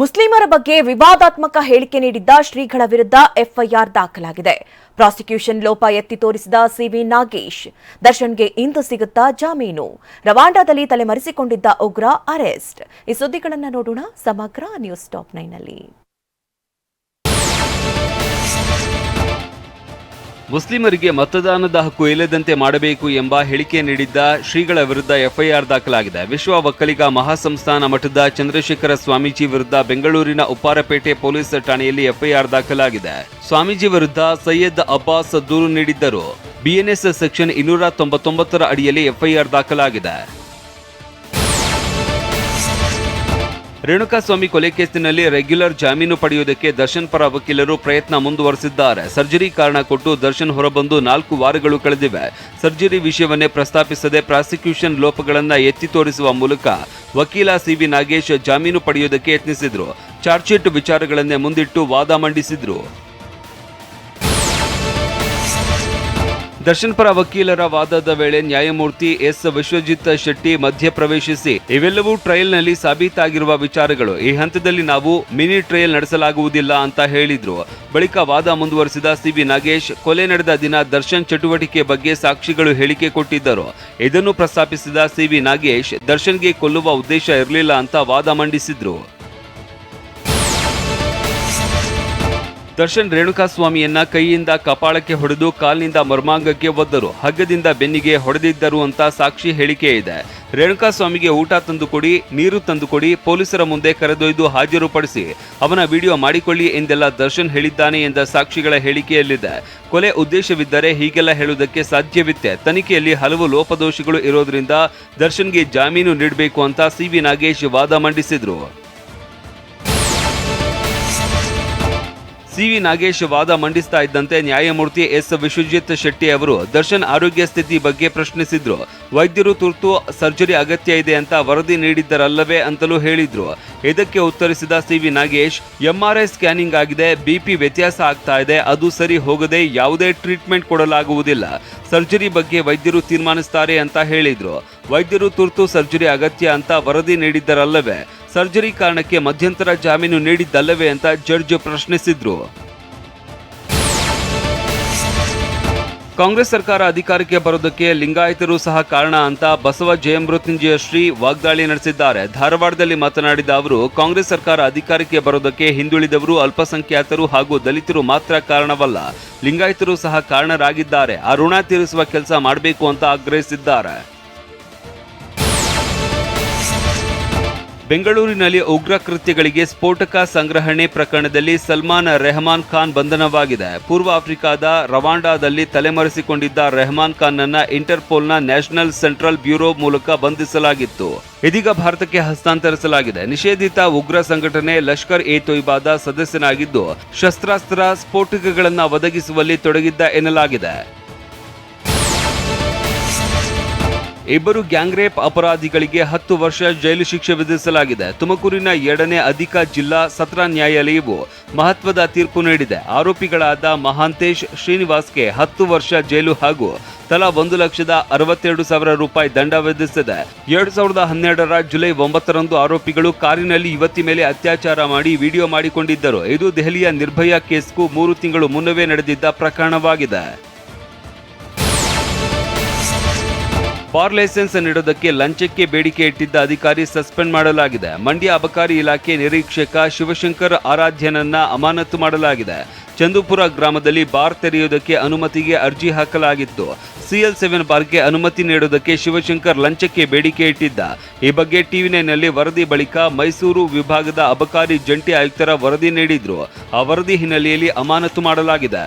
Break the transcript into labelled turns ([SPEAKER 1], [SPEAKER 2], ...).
[SPEAKER 1] ಮುಸ್ಲಿಮರ ಬಗ್ಗೆ ವಿವಾದಾತ್ಮಕ ಹೇಳಿಕೆ ನೀಡಿದ್ದ ಶ್ರೀಗಳ ವಿರುದ್ಧ ಎಫ್ಐಆರ್ ದಾಖಲಾಗಿದೆ. ಪ್ರಾಸಿಕ್ಯೂಷನ್ ಲೋಪ ಎತ್ತಿ ತೋರಿಸಿದ ಸಿವಿ ನಾಗೇಶ್, ದರ್ಶನ್ಗೆ ಇಂದು ಸಿಗುತ್ತಾ ಜಾಮೀನು. ರವಾಂಡಾದಲ್ಲಿ ತಲೆಮರೆಸಿಕೊಂಡಿದ್ದ ಉಗ್ರ ಅರೆಸ್ಟ್. ಈ ಸುದ್ದಿಗಳನ್ನು ನೋಡೋಣ ಸಮಗ್ರ ನ್ಯೂಸ್ ಟಾಪ್ ನೈನ್ನಲ್ಲಿ
[SPEAKER 2] ಮುಸ್ಲಿಮರಿಗೆ ಮತದಾನದ ಹಕ್ಕು ಇಲ್ಲದಂತೆ ಮಾಡಬೇಕು ಎಂಬ ಹೇಳಿಕೆ ನೀಡಿದ್ದ ಶ್ರೀಗಳ ವಿರುದ್ಧ ಎಫ್ಐಆರ್ ದಾಖಲಾಗಿದೆ. ವಿಶ್ವ ಒಕ್ಕಲಿಗ ಮಹಾಸಂಸ್ಥಾನ ಮಠದ ಚಂದ್ರಶೇಖರ ಸ್ವಾಮೀಜಿ ವಿರುದ್ಧ ಬೆಂಗಳೂರಿನ ಉಪ್ಪಾರಪೇಟೆ ಪೊಲೀಸ್ ಠಾಣೆಯಲ್ಲಿ ಎಫ್ಐಆರ್ ದಾಖಲಾಗಿದೆ. ಸ್ವಾಮೀಜಿ ವಿರುದ್ಧ ಸೈಯದ್ ಅಬ್ಬಾಸ್ ದೂರು ನೀಡಿದ್ದರು. ಬಿಎನ್ಎಸ್ ಸೆಕ್ಷನ್ ಇನ್ನೂರ ತೊಂಬತ್ತೊಂಬತ್ತರ ಅಡಿಯಲ್ಲಿ ಎಫ್ಐಆರ್ ದಾಖಲಾಗಿದೆ. ರೇಣುಕಾಸ್ವಾಮಿ ಕೊಲೆ ಕೇಸಿನಲ್ಲಿ ರೆಗ್ಯುಲರ್ ಜಾಮೀನು ಪಡೆಯುವುದಕ್ಕೆ ದರ್ಶನ್ ಪರ ವಕೀಲರು ಪ್ರಯತ್ನ ಮುಂದುವರೆಸಿದ್ದಾರೆ. ಸರ್ಜರಿ ಕಾರಣ ಕೊಟ್ಟು ದರ್ಶನ್ ಹೊರಬಂದು ನಾಲ್ಕು ವಾರಗಳು ಕಳೆದಿವೆ. ಸರ್ಜರಿ ವಿಷಯವನ್ನೇ ಪ್ರಸ್ತಾಪಿಸದೆ ಪ್ರಾಸಿಕ್ಯೂಷನ್ ಲೋಪಗಳನ್ನು ಎತ್ತಿ ತೋರಿಸುವ ಮೂಲಕ ವಕೀಲ ಸಿವಿ ನಾಗೇಶ್ ಜಾಮೀನು ಪಡೆಯುವುದಕ್ಕೆ ಯತ್ನಿಸಿದ್ರು. ಚಾರ್ಜ್ಶೀಟ್ ವಿಚಾರಗಳನ್ನೇ ಮುಂದಿಟ್ಟು ವಾದ ಮಂಡಿಸಿದ್ರು. ದರ್ಶನ್ ಪರ ವಕೀಲರ ವಾದದ ವೇಳೆ ನ್ಯಾಯಮೂರ್ತಿ ಎಸ್ ವಿಶ್ವಜಿತ್ ಶೆಟ್ಟಿ ಮಧ್ಯಪ್ರವೇಶಿಸಿ. ಇವೆಲ್ಲವೂ ಟ್ರಯಲ್ನಲ್ಲಿ ಸಾಬೀತಾಗಿರುವ ವಿಚಾರಗಳು. ಈ ಹಂತದಲ್ಲಿ ನಾವು ಮಿನಿ ಟ್ರಯಲ್ ನಡೆಸಲಾಗುವುದಿಲ್ಲ ಅಂತ ಹೇಳಿದ್ರು. ಬಳಿಕ ವಾದ ಮುಂದುವರೆಸಿದ ಸಿಬಿ ನಾಗೇಶ್, ಕೊಲೆ ನಡೆದ ದಿನ ದರ್ಶನ್ ಚಟುವಟಿಕೆ ಬಗ್ಗೆ ಸಾಕ್ಷಿಗಳು ಹೇಳಿಕೆ ಕೊಟ್ಟಿದ್ದರು. ಇದನ್ನು ಪ್ರಸ್ತಾಪಿಸಿದ ಸಿಬಿ ನಾಗೇಶ್, ದರ್ಶನ್ಗೆ ಕೊಲ್ಲುವ ಉದ್ದೇಶ ಇರಲಿಲ್ಲ ಅಂತ ವಾದ ಮಂಡಿಸಿದ್ರು. ದರ್ಶನ್ ರೇಣುಕಾಸ್ವಾಮಿಯನ್ನ ಕೈಯಿಂದ ಕಪಾಳಕ್ಕೆ ಹೊಡೆದು ಕಾಲಿನಿಂದ ಮರ್ಮಾಂಗಕ್ಕೆ ಒದ್ದರು. ಹಗ್ಗದಿಂದ ಬೆನ್ನಿಗೆ ಹೊಡೆದಿದ್ದರು ಅಂತ ಸಾಕ್ಷಿ ಹೇಳಿಕೆ ಇದೆ. ರೇಣುಕಾಸ್ವಾಮಿಗೆ ಊಟ ತಂದುಕೊಡಿ ನೀರು ತಂದುಕೊಡಿ ಪೊಲೀಸರ ಮುಂದೆ ಕರೆದೊಯ್ದು ಹಾಜರುಪಡಿಸಿ. ಅವನ ವಿಡಿಯೋ ಮಾಡಿಕೊಳ್ಳಿ ಎಂದೆಲ್ಲ ದರ್ಶನ್ ಹೇಳಿದ್ದಾನೆ ಎಂದ ಸಾಕ್ಷಿಗಳ ಹೇಳಿಕೆಯಲ್ಲಿದೆ. ಕೊಲೆ ಉದ್ದೇಶವಿದ್ದರೆ ಹೀಗೆಲ್ಲ ಹೇಳುವುದಕ್ಕೆ ಸಾಧ್ಯವಿತ್ತೆ. ತನಿಖೆಯಲ್ಲಿ ಹಲವು ಲೋಪದೋಷಗಳು ಇರೋದ್ರಿಂದ ದರ್ಶನ್ಗೆ ಜಾಮೀನು ನೀಡಬೇಕು ಅಂತ ಸಿವಿ ನಾಗೇಶ್ ವಾದ ಮಂಡಿಸಿದ್ರು. ಸಿವಿ ನಾಗೇಶ್ ವಾದ ಮಂಡಿಸ್ತಾ ಇದ್ದಂತೆ ನ್ಯಾಯಮೂರ್ತಿ ಎಸ್ ವಿಶ್ವಜಿತ್ ಶೆಟ್ಟಿ ಅವರು ದರ್ಶನ್ ಆರೋಗ್ಯ ಸ್ಥಿತಿ ಬಗ್ಗೆ ಪ್ರಶ್ನಿಸಿದ್ರು. ವೈದ್ಯರು ತುರ್ತು ಸರ್ಜರಿ ಅಗತ್ಯ ಇದೆ ಅಂತ ವರದಿ ನೀಡಿದ್ದರಲ್ಲವೇ ಅಂತಲೂ ಹೇಳಿದ್ರು. ಇದಕ್ಕೆ ಉತ್ತರಿಸಿದ ಸಿವಿ ನಾಗೇಶ್, ಎಂಆರ್ಐ ಸ್ಕ್ಯಾನಿಂಗ್ ಆಗಿದೆ ಬಿಪಿ ವ್ಯತ್ಯಾಸ ಆಗ್ತಾ ಇದೆ, ಅದು ಸರಿ ಹೋಗದೆ ಯಾವುದೇ ಟ್ರೀಟ್ಮೆಂಟ್ ಕೊಡಲಾಗುವುದಿಲ್ಲ. ಸರ್ಜರಿ ಬಗ್ಗೆ ವೈದ್ಯರು ತೀರ್ಮಾನಿಸ್ತಾರೆ ಅಂತ ಹೇಳಿದ್ರು. ವೈದ್ಯರು ತುರ್ತು ಸರ್ಜರಿ ಅಗತ್ಯ ಅಂತ ವರದಿ ನೀಡಿದ್ದರಲ್ಲವೇ? ಸರ್ಜರಿ ಕಾರಣಕ್ಕೆ ಮಧ್ಯಂತರ ಜಾಮೀನು ನೀಡಿದ್ದಲ್ಲವೇ ಅಂತ ಜಡ್ಜ್ ಪ್ರಶ್ನಿಸಿದ್ರು. ಕಾಂಗ್ರೆಸ್ ಸರ್ಕಾರ ಅಧಿಕಾರಕ್ಕೆ ಬರೋದಕ್ಕೆ ಲಿಂಗಾಯತರು ಸಹ ಕಾರಣ ಅಂತ ಬಸವ ಜಯಮೃತ್ಯುಂಜಯ ಶ್ರೀ ವಾಗ್ದಾಳಿ ನಡೆಸಿದ್ದಾರೆ. ಧಾರವಾಡದಲ್ಲಿ ಮಾತನಾಡಿದ ಅವರು, ಕಾಂಗ್ರೆಸ್ ಸರ್ಕಾರ ಅಧಿಕಾರಕ್ಕೆ ಬರೋದಕ್ಕೆ ಹಿಂದುಳಿದವರು ಅಲ್ಪಸಂಖ್ಯಾತರು ಹಾಗೂ ದಲಿತರು ಮಾತ್ರ ಕಾರಣವಲ್ಲ. ಲಿಂಗಾಯತರು ಸಹ ಕಾರಣರಾಗಿದ್ದಾರೆ. ಆ ಋಣ ತೀರಿಸುವ ಕೆಲಸ ಮಾಡಬೇಕು ಅಂತ ಆಗ್ರಹಿಸಿದ್ದಾರೆ. ಬೆಂಗಳೂರಿನಲ್ಲಿ ಉಗ್ರ ಕೃತ್ಯಗಳಿಗೆ ಸ್ಫೋಟಕ ಸಂಗ್ರಹಣೆ ಪ್ರಕರಣದಲ್ಲಿ ಸಲ್ಮಾನ್ ರೆಹಮಾನ್ ಖಾನ್ ಬಂಧನವಾಗಿದೆ. ಪೂರ್ವ ಆಫ್ರಿಕಾದ ರವಾಂಡಾದಲ್ಲಿ ತಲೆಮರೆಸಿಕೊಂಡಿದ್ದ ರೆಹಮಾನ್ ಖಾನ್ನನ್ನ ಇಂಟರ್ಪೋಲ್ನ ನ್ಯಾಷನಲ್ ಸೆಂಟ್ರಲ್ ಬ್ಯೂರೋ ಮೂಲಕ ಬಂಧಿಸಲಾಗಿತ್ತು. ಇದೀಗ ಭಾರತಕ್ಕೆ ಹಸ್ತಾಂತರಿಸಲಾಗಿದೆ. ನಿಷೇಧಿತ ಉಗ್ರ ಸಂಘಟನೆ ಲಷ್ಕರ್ ಎ ತೊಯ್ಬಾದ ಸದಸ್ಯನಾಗಿದ್ದು, ಶಸ್ತ್ರಾಸ್ತ್ರ ಸ್ಫೋಟಕಗಳನ್ನು ಒದಗಿಸುವಲ್ಲಿ ತೊಡಗಿದ್ದ ಎನ್ನಲಾಗಿದೆ. ಇಬ್ಬರು ಗ್ಯಾಂಗ್ ರೇಪ್ ಅಪರಾಧಿಗಳಿಗೆ ಹತ್ತು ವರ್ಷ ಜೈಲು ಶಿಕ್ಷೆ ವಿಧಿಸಲಾಗಿದೆ. ತುಮಕೂರಿನ ಎರಡನೇ ಅಧಿಕ ಜಿಲ್ಲಾ ಸತ್ರ ನ್ಯಾಯಾಲಯವು ಮಹತ್ವದ ತೀರ್ಪು ನೀಡಿದೆ. ಆರೋಪಿಗಳಾದ ಮಹಾಂತೇಶ್ ಶ್ರೀನಿವಾಸ್ಗೆ ಹತ್ತು ವರ್ಷ ಜೈಲು ಹಾಗೂ ತಲಾ ಒಂದು ಲಕ್ಷದ ಅರವತ್ತೆರಡು ಸಾವಿರ ರೂಪಾಯಿ ದಂಡ ವಿಧಿಸಿದೆ. ಎರಡ್ ಸಾವಿರದ ಹನ್ನೆರಡರ ಜುಲೈ ಒಂಬತ್ತರಂದು ಆರೋಪಿಗಳು ಕಾರಿನಲ್ಲಿ ಯುವತಿ ಮೇಲೆ ಅತ್ಯಾಚಾರ ಮಾಡಿ ವಿಡಿಯೋ ಮಾಡಿಕೊಂಡಿದ್ದರು. ಇದು ದೆಹಲಿಯ ನಿರ್ಭಯ ಕೇಸ್ಗೂ ಮೂರು ತಿಂಗಳು ಮುನ್ನವೇ ನಡೆದಿದ್ದ ಪ್ರಕರಣವಾಗಿದೆ. ಬಾರ್ ಲೈಸೆನ್ಸ್ ನೀಡೋದಕ್ಕೆ ಲಂಚಕ್ಕೆ ಬೇಡಿಕೆ ಇಟ್ಟಿದ್ದ ಅಧಿಕಾರಿ ಸಸ್ಪೆಂಡ್ ಮಾಡಲಾಗಿದೆ. ಮಂಡ್ಯ ಅಬಕಾರಿ ಇಲಾಖೆ ನಿರೀಕ್ಷಕ ಶಿವಶಂಕರ್ ಆರಾಧ್ಯನನ್ನ ಅಮಾನತು ಮಾಡಲಾಗಿದೆ. ಚಂದುಪುರ ಗ್ರಾಮದಲ್ಲಿ ಬಾರ್ ತೆರೆಯುವುದಕ್ಕೆ ಅನುಮತಿಗೆ ಅರ್ಜಿ ಹಾಕಲಾಗಿತ್ತು. ಸಿಎಲ್ ಸೆವೆನ್ ಬಾರ್ಗೆ ಅನುಮತಿ ನೀಡುವುದಕ್ಕೆ ಶಿವಶಂಕರ್ ಲಂಚಕ್ಕೆ ಬೇಡಿಕೆ ಇಟ್ಟಿದ್ದ. ಈ ಬಗ್ಗೆ ಟಿವಿ ನೈನ್ನಲ್ಲಿ ವರದಿ ಬಳಿಕ ಮೈಸೂರು ವಿಭಾಗದ ಅಬಕಾರಿ ಜಂಟಿ ಆಯುಕ್ತರ ವರದಿ ನೀಡಿದ್ರು. ಆ ವರದಿ ಹಿನ್ನೆಲೆಯಲ್ಲಿ ಅಮಾನತು ಮಾಡಲಾಗಿದೆ.